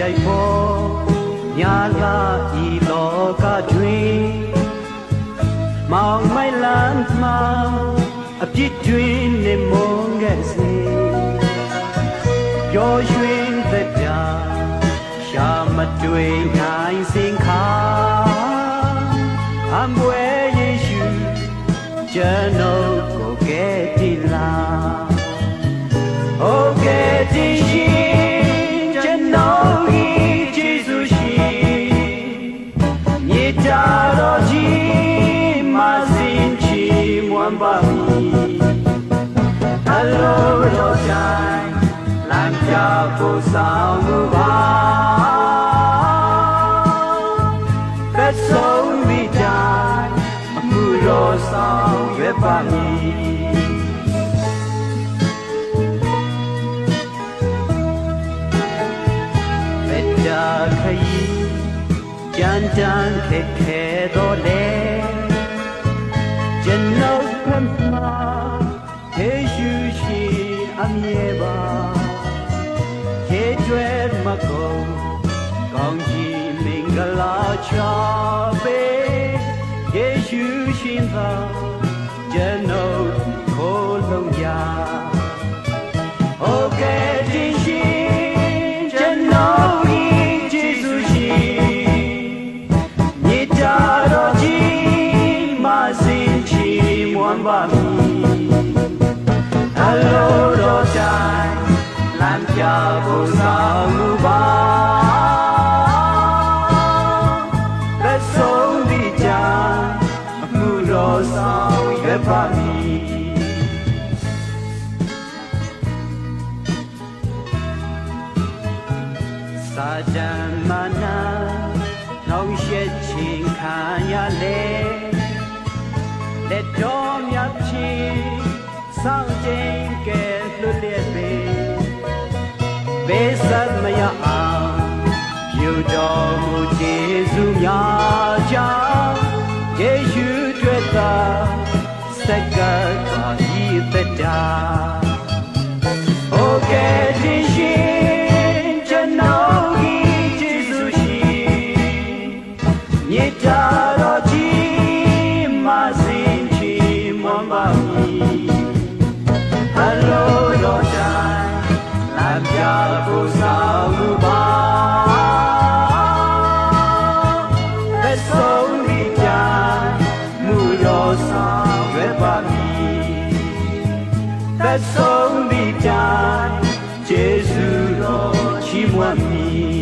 လိုက်ဖို့ညာလာဤလောကတွင်မောင်မိုင်လန်းမှာအပြစ်တွင်နေမုန်းခဲ့စေပျော်ရွှင်သက်ပြရှာမတွေ့နိုင်စင်ခါအံပွဲယေရှုကျွန်ုပ် Ye jaro ji, ma sin chi, one bami. Hello, lo shine, lam cha po sound ba. That song be done, mu lo sound, ye bami. မေတ္တာခရီးကြမ်း တမ်းခက်ခဲတော့လေကျွန်ုပ်ဖက်မှာယေရှုရှိအမြဲပါကျေကျွဲမကုန်ကောင်းကြီးမင်္ဂလာချပေယေရှုရှင်သာကျွန်ုပ် Mwambami. Hello, Roshan, Lampia, Bosamuba. Let's song be done, Muro Sound, Yepami. စာတန်မနာနှောင်းရှက်ခြင်းခံရလေလက်တော်မြတ်ချင်း စောင့်ခြင်းကဲလွတ်လျက်ပေဘေးဆက်မရအောင်ပြုတော်မူခြင်းစုများကြောင့်ယေရှုတွေ့တာစက္ကပါဤသက်တာ Okay, Jishin, Janogi, Jisushi, Nitaro Ji, Sang, Rebami. သက်ဆုံးမိတိုင်းယေရှုတော်ချီးမွမ်းမည်